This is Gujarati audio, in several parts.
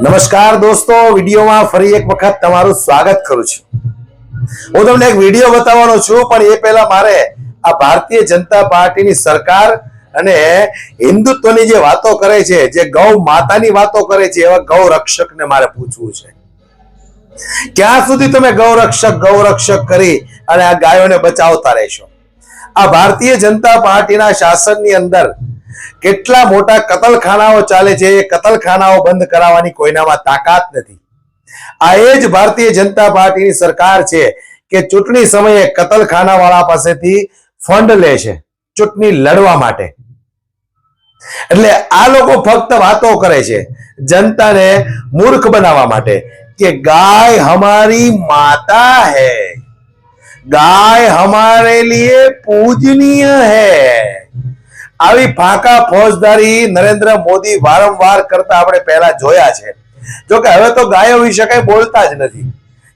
નમસ્કાર દોસ્તો, વિડીયોમાં ફરી એક વખત તમારું સ્વાગત કરું છું. હું તમને એક વીડિયો બતાવવાનો છું, પણ એ પહેલા મારે આ ભારતીય જનતા પાર્ટીની સરકાર અને હિન્દુત્વની જે વાતો કરે છે, જે ગૌ માતાની વાતો કરે છે, એવા ગૌ રક્ષકને મારે પૂછવું છે. ક્યાં સુધી તમે ગૌ રક્ષક ગૌ રક્ષક કરી અને આ ગાયોને બચાવતા રહેશો? આ ભારતીય જનતા પાર્ટીના શાસનની અંદર કેટલા મોટા કતલખાનાઓ ચાલે છે એ કતલખાનાઓ બંધ કરાવવાની કોઈનામાં તાકાત નથી. આ એ જ ભારતીય જનતા પાર્ટીની સરકાર છે કે ચૂંટણી સમયે કતલખાનાવાળા પાસેથી ફંડ લે છે, ચૂંટણી લડવા માટે. એટલે આ લોકો ફક્ત વાતો કરે છે જનતાને મૂર્ખ બનાવવા માટે કે ગાય હમારી માતા હે, ગાય હમારે લીએ પૂજનીય હે. આવી ફાંકા ફોજદારી નરેન્દ્ર મોદી વારંવાર કરતા આપણે પહેલા જોયા છે. જો કે હવે તો ગાયો વિશે કઈ બોલતા જ નથી.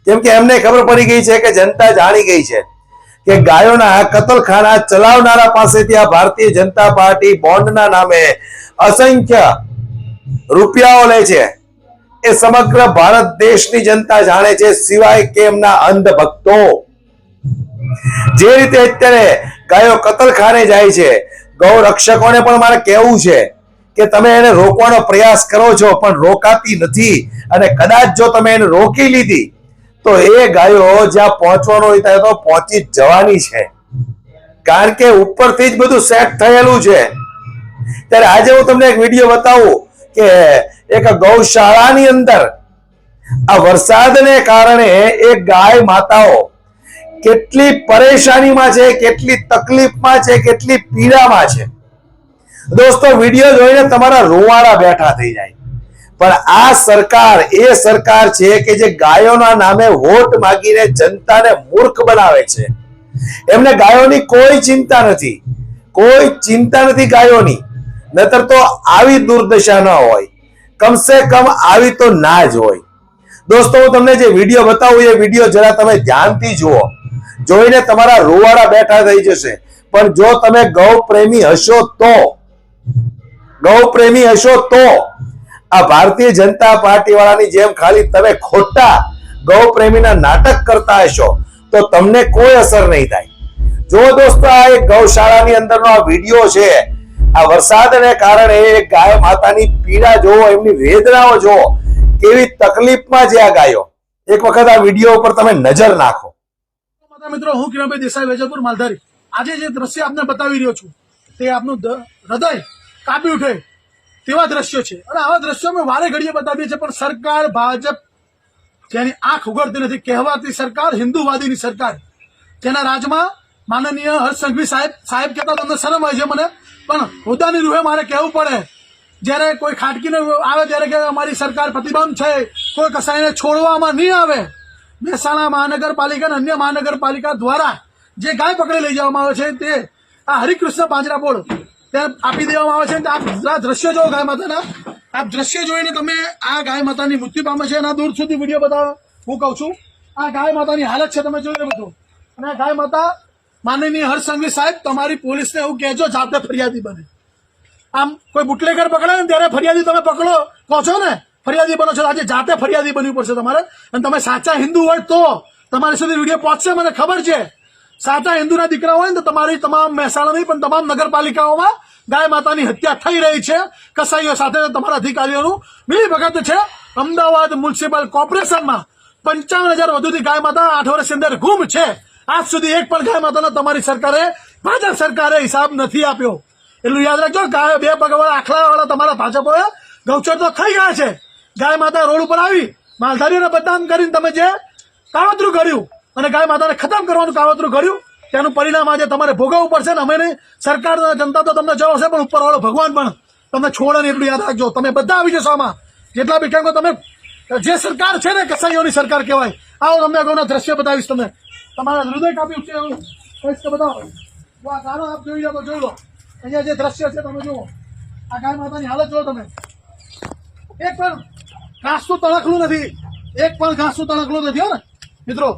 કેમ કે એમને ખબર પડી ગઈ છે કે જનતા જાણી ગઈ છે કે ગાયોના કતલખાના ચલાવનારા પાસેથી આ ભારતીય જનતા પાર્ટી બોન્ડના નામે અસંખ્ય રૂપિયાઓ લે છે. એ સમગ્ર ભારત દેશની જનતા જાણે છે, સિવાય કે એમના અંધ ભક્તો જે રીતે અત્યારે ગાયો કતલખાને જાય છે ગૌ રક્ષકોને પણ મારે કહેવું છે કે તમે એને રોકવાનો પ્રયાસ કરો છો, પણ રોકાતી નથી. અને કદાચ જો તમે એને રોકી લીધી, તો એ ગાયો જ્યાં પહોંચવાનો હોય ત્યાં તો પહોંચી જવાની છે. કારણ કે ઉપરથી જ બધું સેટ થયેલું છે. ત્યારે આજે હું તમને એક વીડિયો બતાવું કે એક ગૌશાળાની અંદર આ વરસાદને કારણે એક ગાય માતાઓ કેટલી પરેશાનીમાં છે, કેટલી તકલીફમાં છે, કેટલી પીડામાં છે. દોસ્તો, વીડિયો જોઈને તમારા રોવાળા બેઠા થઈ જાય. પણ આ સરકાર, એ સરકાર છે કે જે ગાયોના નામે વોટ માગીને જનતાને મૂર્ખ બનાવે છે. એમને ગાયોની કોઈ ચિંતા નથી. કોઈ ચિંતા નથી ગાયોની. નતર તો આવી દુર્દશા ન હોય. કમસે કમ આવી તો ના જ હોય. દોસ્તો, હું તમને જે વીડિયો બતાવું, એ વીડિયો જરા તમે ધ્યાનથી જુઓ. જોઈને તમારા રૂવાડા બેઠા થઈ જશે. પણ જો તમે ગૌ પ્રેમી હશો તો, ગૌ પ્રેમી હશો તો, આ ભારતીય જનતા પાર્ટી વાળાની જેમ ખાલી તમે ખોટા ગૌ પ્રેમીના નાટક કરતા હશો, તો તમને કોઈ અસર નહીં થાય. જો દોસ્તો આ એક ગૌશાળાની અંદરનો આ વીડિયો છે, આ વરસાદને કારણે ગાય માતાની પીડા જોવો એમની વેદનાઓ જોવો કેવી તકલીફમાં જે આ ગાયો. એક વખત આ વીડિયો ઉપર તમે નજર નાખો. મિત્રો, હું કિરણભાઈ દેસાઈ, વેજલપુર, માલધારી. આજે જે દ્રશ્ય આપને બતાવી રહ્યો છું, તે આપનું હૃદય કાપી ઉઠે તેવા દ્રશ્યો છે. અને આવા દ્રશ્યો અમે વારે ઘડીએ બતાવીએ છીએ, પણ સરકાર, ભાજપ, જેની આંખ ઉગડતી નથી, કહેવાતી સરકાર, હિન્દુવાદીની સરકાર, જેના રાજમાં માનનીય હર્ષ સંઘવી સાહેબ સાહેબ કહેતા તમને શરમ હોય છે મને, પણ હોદ્દાની રૂહે મારે કહેવું પડે. જ્યારે કોઈ ખાટકીને આવે, ત્યારે કે અમારી સરકાર પ્રતિબંધ છે, કોઈ કસાઈને છોડવામાં નહીં આવે મહેસાણા મહાનગરપાલિકા અને અન્ય મહાનગરપાલિકા દ્વારા જે ગાય પકડી લઈ જવામાં આવે છે તે આ હરિકૃષ્ણ પાંજરા બોર્ડ ત્યાં આપી દેવામાં આવે છે આપ દ્રશ્ય જોવો ગાય માતાના. આપ દ્રશ્ય જોઈને તમે આ ગાય માતાની મૃત્યુ પામે છે એના દૂર સુધી વીડિયો બતાવો. હું કહું છું, આ ગાય માતાની હાલત છે, તમે જોઈ રહ્યો બધું અને આ ગાય માતા માનનીય હર્ષસંઘવી સાહેબ, તમારી પોલીસને એવું કહેજો, જાતે ફરિયાદી બને. આમ કોઈ બુટલેગર પકડે ને ત્યારે ફરિયાદી તમે પકડો, કહો છો ને? ફરિયાદી બનો છો. આજે જાતે ફરિયાદી બનવી પડશે તમારે. અને તમે સાચા હિન્દુ હોય તો તમારી સુધી વીડિયો પહોંચશે, મને ખબર છે. સાચા હિન્દુના દીકરા હોય ને તો તમારી તમામ મહેસાણા નહીં, પણ તમામ નગરપાલિકાઓમાં ગાય માતાની હત્યા થઈ રહી છે. કસાઈઓ સાથે તમારા અધિકારીઓનું મિલી ભગત છે. અમદાવાદ મ્યુનિસિપલ કોર્પોરેશનમાં પંચાવન હજાર વધુથી ગાય માતા આઠ વર્ષની અંદર ગુમ છે. આજ સુધી એક પણ ગાય માતાનો તમારી સરકારે, ભાજપ સરકારે હિસાબ નથી આપ્યો. એટલું યાદ રાખજો, ગાય બે પગવાળા આખલા વાળા તમારા ભાજપોએ ગૌચર તો ખાઈ ગયા છે. ગાય માતા રોડ ઉપર આવી, માલધારીઓને બદનામ કરીને તમે જે કાવતરું કર્યું અને ગાય માતાને ખતમ કરવાનું કાવતરું કર્યું તેનું પરિણામ આજે તમારે ભોગવવું પડશે ને અમે નહીં, સરકાર જનતા તો તમને જવો હશે, પણ ઉપરવાળો ભગવાન પણ તમને છોડે ને એટલું યાદ રાખજો. તમે બધા આવી જશો આમાં. જેટલા બી કેમ તમે, જે સરકાર છે ને, કસાઈઓની સરકાર કહેવાય. આવો તમને અગાઉના દ્રશ્ય બતાવીશ તમે તમારા હૃદય કાપી ઉઠશે એવું. કહીશ કે બતાવો. જો આ ગાનો આપ જોઈ લો તો જોઈ લો. અહીંયા જે દ્રશ્ય છે તમે જુઓ. આ ગાય માતાની હાલત જુઓ તમે. એક પણ ઘાસનું તણખલું નથી. એક પણ ઘાસનું તણખલું નથી, હો ને. મિત્રો,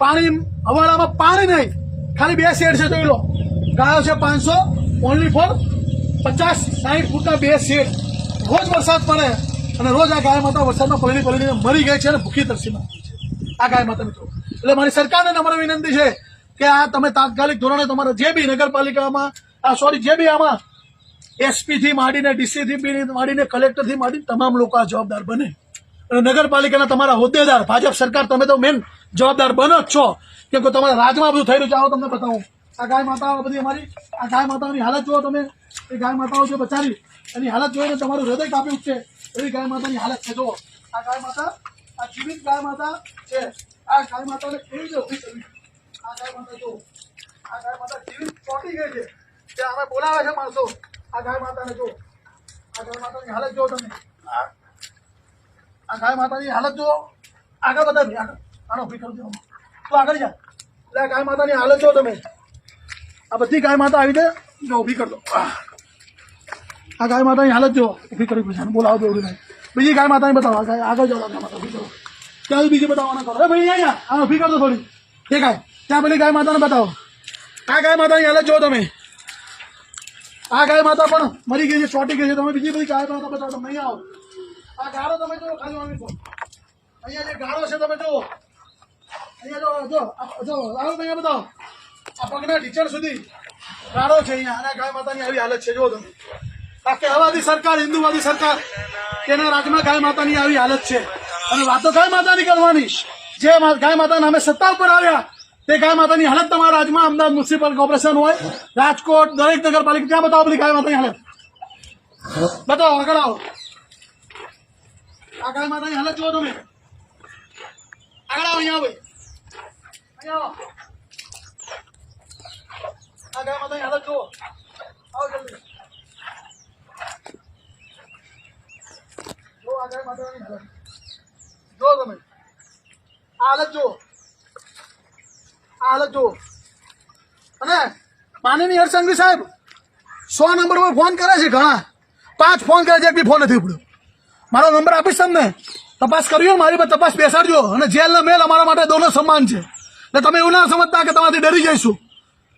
પાણી હવાડામાં પાણી નહીં. ખાલી બે શેડ છે, જોઈ લો. ગાયો છે પાંચસો, ઓનલી ફોર પચાસ સાઠ ફૂટના બે શેડ. રોજ વરસાદ પડે અને રોજ આ ગાય માતા વરસાદમાં પલળી પલળીને મરી ગઈ છે અને ભૂખી તરસીમાં આ ગાય માતા મિત્રો. એટલે મારી સરકારને નમ્ર વિનંતી છે કે આ તમે તાત્કાલિક ધોરણે તમારા જે બી નગરપાલિકામાં, આ સોરી જે બી આમાં એસપીથી માંડીને ડીસી થી માંડીને કલેક્ટરથી માંડીને તમામ લોકો આ જવાબદાર બને. નગરપાલિકાના તમારા હોદ્દેદાર, ભાજપ સરકાર તમે તો મેન જવાબદાર બનો જ છો. કેમ કે તમારા રાજમાં બધું થઈ રહ્યું છે. આવો તમને બતાવું. આ ગાય માતાઓ બધી અમારી, આ ગાય માતાઓની હાલત જુઓ તમે. એ ગાય માતાઓ છે બચારી, એની હાલત જોઈને તમારું હૃદય કાપી ઉઠશે. એવી ગાય માતાની હાલત છે. જુઓ. આ ગાય માતા, આ જીવિત ગાય માતા છે. આ ગાય માતાને કેવી રીતે ઊભી કરવી? આ ગાય માતા જુઓ. આ ગાય માતા જીવિત ચોંટી ગઈ છે. જે અમે બોલાવે છે માણસો. આ ગાય માતાને જુઓ. આ ગાય માતાની હાલત જુઓ તમે. આ ગાય માતાની હાલત જુઓ આગળ બતાવી આગળ આનો ઊભી કરી દો તું આગળ જા એટલે આ ગાય માતાની હાલત જુઓ તમે આ બધી ગાય માતા આવી છે જો ઊભી કરી દો આ ગાય માતાની હાલત જુઓ ઊભી કરી પછી બોલાવો દો નહીં બીજી ગાય માતાની બતાવો આ ગાય આગળ જાઓ ગાય માતા ઊભી કરો ત્યાં બીજી બતાવવાના કરો એ ભાઈ અહીંયા આ ઊભી કરી દો થોડી એ ગાય ત્યાં પેલી ગાય માતાને બતાવો આ ગાય માતાની હાલત જુઓ તમે આ ગાય માતા પણ મરી ગઈ છે ચોંટી ગઈ છે તમે બીજી બધી ગાય માતા બતાવો તમે અહીંયા આવો આ ગાળો તમે જુઓ, ખાલી મમ્મી તો અહીંયા જે ગાળો છે તમે જુઓ. અહીંયા જો જો જો, આવો અહીંયા બતાવો. આ પગના ટીચર સુધી ગાળો છે અહીંયા. અને ગાય માતાની આવી હાલત છે, જુઓ તમે. આ કહેવાતી સરકાર, હિન્દુવાદી સરકાર, તેના રાજમાં ગાય માતાની આવી હાલત છે. અને વાતો ગાય માતાની કરવાની. જે ગાય માતા નામે સત્તા ઉપર આવ્યા, તે ગાય માતાની હાલત તમારા રાજમાં અમદાવાદ મ્યુનિસિપલ કોર્પોરેશન હોય, રાજકોટ, દરેક નગરપાલિકા, ત્યાં બતાવો પેલી ગાય માતાની હાલત. બતાવો, આગળ આવો. આ ગાય માતાની હાલત જુઓ તમે. આગળ આવો, અહીંયા આવો. અહીંયા આવો. આ જો આ ગાય માતાની તમે. આ હાલત જુઓ. આ હાલત જુઓ. અને માનનીય હરસંઘવી સાહેબ, સો નંબર પર ફોન કરે છે ઘણા. પાંચ ફોન કરે છે, એક બી ફોન નથી ઉપડ્યો. મારો નંબર આપીશ તમને. તપાસ કરવી મારી પર તપાસ બેસાડજો. અને જેલનો મેલ અમારા માટે દોનો સમાન છે. એટલે તમે એવું ના સમજતા કે તમારાથી ડરી જઈશું.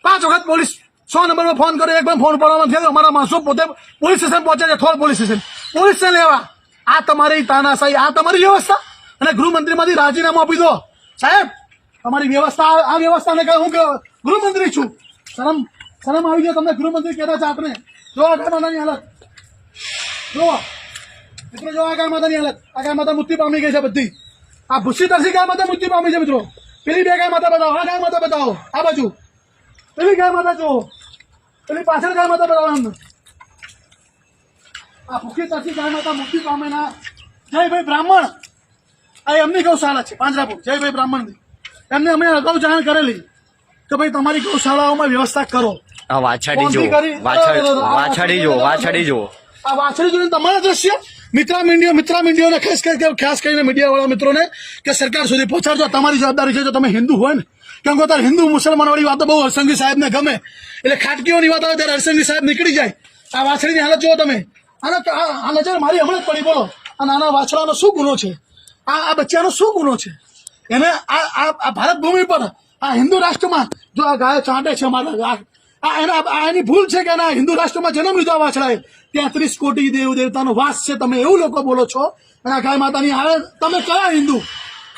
પાંચ વખત પોલીસ સો નંબરમાં ફોન કર્યો, એક પણ ફોન પડવામાં થયો અમારા માણસો પોતે પોલીસ સ્ટેશન પહોંચે છે થોડ પોલીસ સ્ટેશન. પોલીસને લેવા. આ તમારી તાનાશાહી, આ તમારી વ્યવસ્થા. અને ગૃહમંત્રીમાંથી રાજીનામું આપી દો. સાહેબ, તમારી વ્યવસ્થા, આ વ્યવસ્થાને કહે હું ગૃહમંત્રી છું. શરમ શરમ આવી ગયો તમને ગૃહમંત્રી કહેતા છે આપણે જો આ હાલત. જો. મિત્રો જો આ ગાય માતાની હાલત આ ગાય માતા મૃત્યુ પામી ગઈ છે બધી. આ ભૂસી તરસી ગાય માતા મૃત્યુ પામી છે મિત્રો. પેલી બે ગાય માતા બતાવો આ ગાય માતા બતાવો આ બાજુ. પેલી ગાય માતા જુઓ પેલી પાછળ ગાય માતા બતાવો એમને આ ભૂખી તરસી ગાય માતા મૃત્યુ પામે ના. જયભાઈ બ્રાહ્મણ. આ એમની ગૌશાળા છે પાંજરાપુર. જયભાઈ બ્રાહ્મણની. એમને અમે અગાઉ જાણ કરેલી કે ભાઈ તમારી ગૌશાળાઓમાં વ્યવસ્થા કરો. આ વાછડી જો વાછડ જો વાછડી જો આ વાછડી જોઈને તમારા દ્રશ્ય મિત્રા મીડિયો મિત્રા મીડિયોને ખાસ કરીને ખાસ કરીને મીડિયાવાળા મિત્રોને કે સરકાર સુધી પહોંચાડજો. તમારી જવાબદારી છે જો તમે હિન્દુ હોય ને, કેમ કે અત્યારે હિન્દુ મુસલમાન વાળી વાતો બહુ હરસંગી સાહેબને ગમે. એટલે ખાટકીઓની વાત આવે ત્યારે હરસંગી સાહેબ નીકળી જાય. આ વાછડીની હાલત જુઓ તમે. આને આ નજર મારી હમણાં જ પડી, બોલો. આ નાના વાછડાનો શું ગુનો છે? આ આ બચ્ચાનો શું ગુનો છે? એને આ આ ભારત ભૂમિ પર આ હિન્દુ રાષ્ટ્રમાં જો આ ગાય ચાંટે છે અમારા આ આ એના આ એની ભૂલ છે કે એના હિન્દુ રાષ્ટ્રમાં જન્મ લીધો આ વાછડાએ? ત્યાં ત્રીસ કોટી દેવ દેવતાનો વાસ છે, તમે એવું લોકો બોલો છો. અને આ ગાય માતાની હારે તમે કયા હિન્દુ?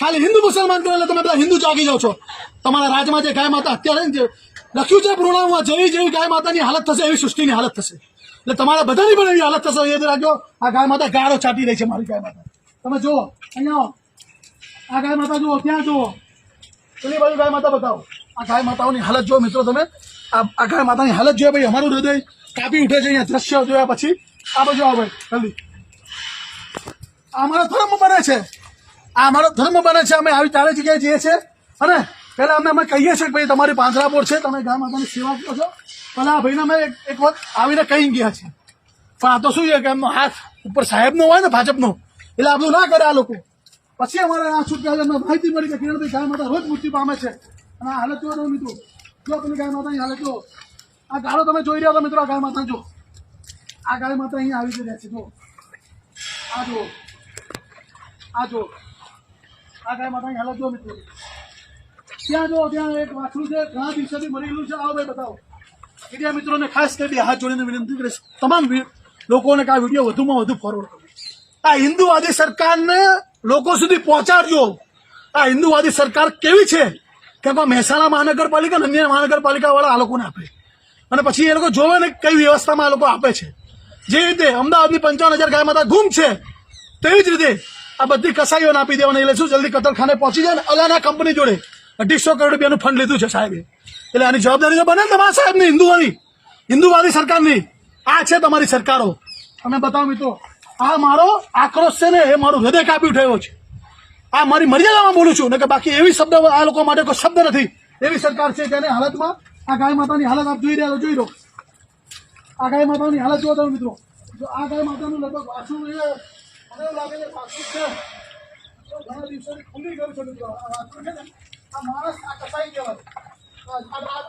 ખાલી હિન્દુ મુસલમાન કરો એટલે તમે બધા હિન્દુ જાગી જાઓ છો. તમારા રાજમાં જે ગાય માતા અત્યારે લખ્યું છે પૂર્ણામાં જેવી જેવી ગાય માતાની હાલત થશે, એવી સૃષ્ટિની હાલત થશે. એટલે તમારા બધાની પણ એવી હાલત થશે, યાદ રાખજો, આ ગાય માતા ગાળો ચાટી રહી છે મારી ગાય માતા. તમે જુઓ, અહીંયા આ ગાય માતા જુઓ, ત્યાં જુઓ. પેલી બાજુ ગાય માતા બતાવો. આ ગાય માતાઓની હાલત જુઓ મિત્રો તમે. આ ગાય માતાની હાલત જોઈએ ભાઈ, અમારું હૃદય કાપી ઉઠે છે અહીંયા. દ્રશ્ય જોયા પછી. આ બાજુ આવો ભાઈ, જલ્દી. આ અમારો ધર્મ બને છે. આ અમારો ધર્મ બને છે. અમે આવી ચારે જગ્યાએ જઈએ છીએ. અને પહેલાં અમને અમે કહીએ છીએ કે ભાઈ, તમારી પાંજરાપોર છે, તમે ગાય માતાની સેવા કરો છો. પહેલા આ ભાઈને અમે એક વખત આવીને કહી ગયા છે પણ આ તો શું છે કે એમનો હાથ ઉપર સાહેબનો હોય ને ભાજપનો? એટલે આ બધું ના કરે આ લોકો. પછી અમારે આ છૂટકા અમને માહિતી મળી કે કિરણભાઈ ગાય માતા રોજ મૃત્યુ પામે છે. અને આ હાલત જોવા મિત્રો. જો તમે ગાય માતાની હાલત જો આ ગાળો તમે જોઈ રહ્યા છો મિત્રો, આ ગાય માતા જો આ ગાય માતા અહીંયા આવી રહ્યા છે જો આ જો આ જો આ ગાય માતા હાલત જો મિત્રો. ત્યાં જો ત્યાં એક વાછરું છે, ઘણા દિવસેથી મરી ગયેલું છે. આવો ભાઈ, બતાવો. મીડિયા મિત્રોને ખાસ કરી હાથ જોડીને વિનંતી કરીશ. તમામ લોકોને આ વીડિયો વધુમાં વધુ ફોરવર્ડ કરો. આ હિન્દુવાદી સરકારને લોકો સુધી પહોંચાડજો. આ હિન્દુવાદી સરકાર કેવી છે? કે મહેસાણા મહાનગરપાલિકા અને અન્ય મહાનગરપાલિકા વાળા આ લોકોને આપે. અને પછી એ લોકો જોવે ને કઈ વ્યવસ્થામાં આ લોકો આપે છે. જે રીતે અમદાવાદની પંચાવન હજાર ગાય માતા ગુમ છે, તેવી જ રીતે આ બધી કસાઈઓને આપી દેવાની એટલે શું જલ્દી કતલખાને પહોંચી જાય ને અલાના કંપની જોડે અઢીસો કરોડ રૂપિયાનું ફંડ લીધું છે સાહેબે. એટલે આની જવાબદારી તો બને તમારા સાહેબની હિન્દુઓની હિન્દુવાદી સરકારની. આ છે તમારી સરકારો. તમે બતાવો મિત્રો, આ મારો આક્રોશ છે ને એ મારું હૃદય કાપી ઉઠાયો છે. આ મારી મર્યાદામાં બોલું છું ને કે બાકી એવી શબ્દ આ લોકો માટે કોઈ શબ્દ નથી. એવી સરકાર છે એની હાલતમાં આ ગાય માતાની હાલત આપ જોઈ રહ્યા જોઈ લો. આ ગાય માતાની હાલત જોવા તમે મિત્રો. જો આ ગાય માતાનું લગભગ વાસું એ મને લાગે છે વાસું છે. ઘણા દિવસોથી ખુલ્લી આ વાસું છે ને, આ માણસ આ કસાઈ કહેવાય. આ- આ-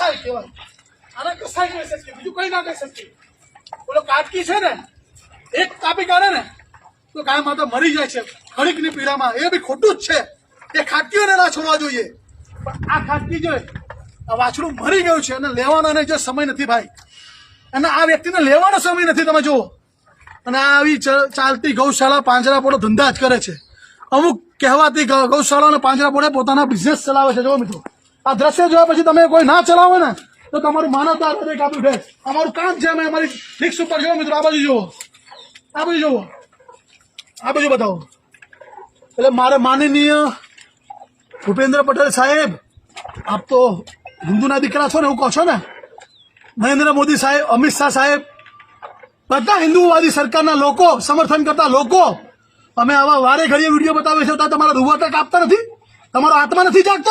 આ છે કહેવાય. આને કસાઈ કહી શકીએ. બીજું કંઈ ના કહી શકીએ. ઓલો કાટકી છે ને, એક કાપી કાઢે ને, તો ગાય માતા મરી જાય છે. ખડીકની પીડામાં. એ બી ખોટું જ છે. એ ખાટકીઓને ના છોડવા જોઈએ. આ ખાટકી જો આ વાછડું મરી ગયું છે અને લેવાનો એને જે સમય નથી ભાઈ. અને આ વ્યક્તિને લેવાનો સમય નથી, તમે જુઓ. અને આવી ચાલતી ગૌશાળા પાંજરાપોળો ધંધા જ કરે છે. અમુક કહેવાતી ગૌશાળા અને પાંજરાપોળે પોતાના બિઝનેસ ચલાવે છે જો મિત્રો. આ દ્રશ્ય જોયા પછી તમે કોઈ ના ચલાવો ને, તો તમારું માનવતા હૃદય કાપ્યું છે. અમારું કામ છે, અમે અમારી ફિક્સ ઉપર જો મિત્રો, આ બાજુ જુઓ. આ બાજુ જુઓ. આ બાજુ બતાવો. એટલે મારે માનનીય ભૂપેન્દ્ર પટેલ સાહેબ, આપ તો હિન્દુના દીકરા છો ને એવું કહો છો ને? નરેન્દ્ર મોદી સાહેબ, અમિત શાહ સાહેબ, બધા હિન્દુવાદી સરકારના લોકો, સમર્થન કરતા લોકો, અમે આવા વારે ઘડીએ વીડિયો બતાવે છે તો તમારા રૂવાટા કાપતા નથી? તમારો આત્મા નથી જાગતો?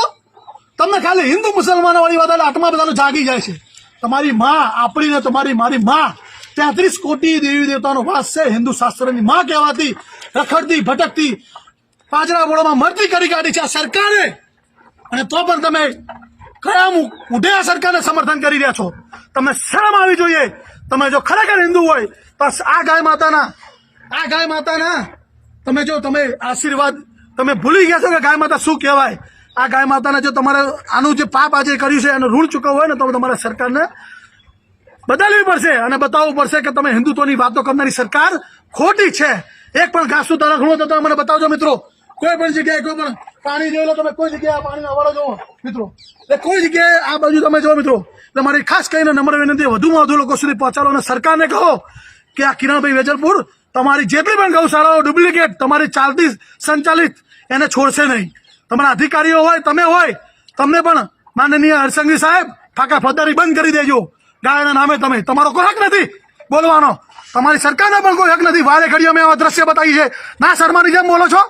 તમને ખાલી હિન્દુ મુસલમાનો વાળી વાત આત્મા બધાનો જાગી જાય છે. તમારી માં, આપણી ને તમારી મારી માં, તેત્રીસ કોટી દેવી દેવતાનો વાસ છે હિન્દુ શાસ્ત્રની માં કહેવાતી, રખડતી, ભટકતી, પાજરા બોળોમાં મરતી કરી કાઢી છે આ સરકારે. અને તો પણ તમે કયા આ સરકારને સમર્થન કરી રહ્યા છો? તમે શરમ આવી જોઈએ? તમે જો ખરેખર હિન્દુ હોય, તો આ ગાય માતાના, આ ગાય માતાના, તમે જો, તમે આશીર્વાદ, તમે ભૂલી ગયા છો કે ગાય માતા શું કહેવાય? આ ગાય માતાને જો તમારે, આનું જે પાપ આજે કર્યું છે, એનું ઋણ ચૂકવવું હોય ને, તો તમારે સરકારને બદલવી પડશે અને બતાવવું પડશે કે તમે હિન્દુત્વની વાતો કરનારી સરકાર ખોટી છે. એક પણ ઘાસનું તરખણું તો તમે મને બતાવજો મિત્રો. કોઈ પણ જગ્યાએ કોઈ પણ પાણી જોઈ લો તમે, કોઈ જગ્યાએ પાણી અવાડો જોવો, મિત્રો. એટલે કોઈ જગ્યાએ આ બાજુ તમે જો મિત્રો તમારી મારી ખાસ કરીને નમ્ર વિનંતી, વધુમાં વધુ લોકો સુધી પહોંચાડો અને સરકારને કહો કે આ કિરણભાઈ વેજલપુર તમારી જેટલી પણ ગૌશાળાઓ ડુપ્લિકેટ, તમારી ચાલતી સંચાલિત, એને છોડશે નહીં. તમારા અધિકારીઓ હોય, તમે હોય, તમને પણ માનનીય હરસંઘવી સાહેબ ફાકા ફદારી બંધ કરી દેજો. ગાયના નામે તમે. તમારો કોઈ હક નથી બોલવાનો. તમારી સરકારને પણ કોઈ હક નથી. વારે ઘડીએ અમે આવા દ્રશ્ય બતાવી છે ના, શર્માની જેમ બોલો છો.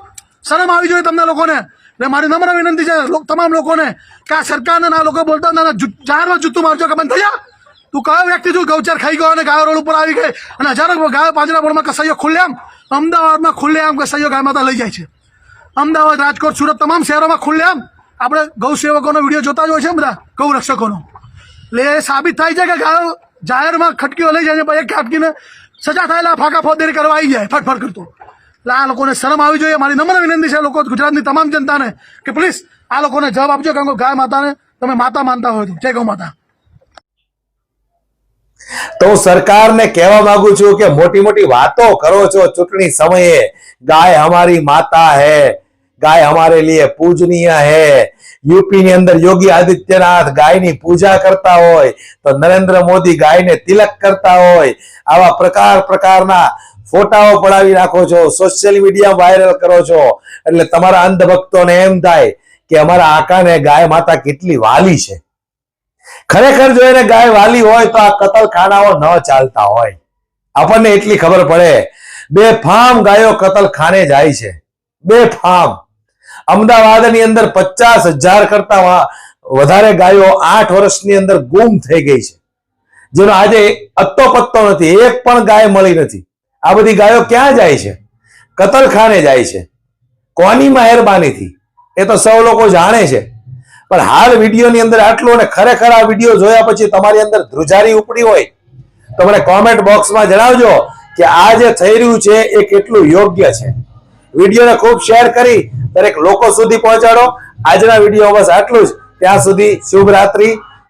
શરમ આવી જોઈએ તમને લોકોને. એટલે મારી નમ્ર વિનંતી છે તમામ લોકોને કે આ સરકારને આ લોકો બોલતા ના જાહેરમાં જૂતું મારજો, કે બંધ થઈ જા. તું કયો વ્યક્તિ છું? ગૌચર ખાઈ ગયો અને ગાયો રોડ ઉપર આવી ગઈ. અને હજારો ગાયો પાંજરા બોર્ડમાં કસાઈઓ ખુલ્લેઆમ. અમદાવાદમાં ખુલ્લેઆમ કસાઈઓ ગાય માતા લઈ જાય છે. અમદાવાદ, રાજકોટ, સુરત તમામ શહેરોમાં ખુલ્લેઆમ. આપણે ગૌસેવકોનો વીડિયો જોતા જ હોય છે ને બધા, ગૌ રક્ષકોનો. એટલે એ સાબિત થાય છે કે ગાયો જાહેરમાં ખટકીઓ લઈ જાય છે એક ખાટકીને સજા થયેલા ફાંકા ફોદેરી કરવા આવી જાય, ફટફટ કરતો. એટલે આ લોકોને શરમ આવી જોઈએ. મારી નમ્ર વિનંતી છે લોકો ગુજરાતની તમામ જનતાને કે પ્લીઝ આ લોકોને જવાબ આપજો, કારણ કે ગાય માતાને તમે માતા માનતા હોય જય ગૌ માતા. તો હું સરકારને કહેવા માંગુ છું કે મોટી મોટી વાતો કરો છો ચૂંટણી સમયે. ગાય અમારી માતા હે. ગાય હમારે લીએ પૂજનીય હે. યુપી ની અંદર યોગી આદિત્યનાથ ગાયની પૂજા કરતા હોય. તો નરેન્દ્ર મોદી ગાયને તિલક કરતા હોય. આવા પ્રકાર પ્રકારના ફોટાઓ પડાવી રાખો છો સોશિયલ મીડિયા વાયરલ કરો છો. એટલે તમારા અંધભક્તોને એમ થાય કે અમારા આકાને ગાય માતા કેટલી વાલી છે. ખરેખર જો એને ગાય વાલી હોય તો આ કતલખાનાઓ ન ચાલતા હોય. આપણને એટલી ખબર પડે. બે ફામ ગાયો કતલખાને જાય છે. બે ફામ. અમદાવાદની અંદર પચાસ હજાર કરતા વધારે ગાયો આઠ વર્ષની અંદર ગુમ થઈ ગઈ છે. જેનો આજે અત્તો પત્તો નથી. એક પણ ગાય મળી નથી. આ બધી ગાયો ક્યાં જાય છે? કતલખાને જાય છે. કોની મહેરબાનીથી? એ તો સૌ લોકો જાણે છે. પણ હાલ વિડીયોની અંદર આટલું અને ખરેખર આ વીડિયો જોયા પછી તમારી અંદર ધ્રુજારી ઉપડી હોય, તો મને કોમેન્ટ બોક્સમાં જણાવજો કે આ જે થઈ રહ્યું છે એ કેટલું યોગ્ય છે. વિડીયોને ખૂબ શેર કરી, દરેક લોકો સુધી પહોંચાડો. આજના વીડિયો બસ આટલું જ. ત્યાં સુધી શુભ રાત્રિ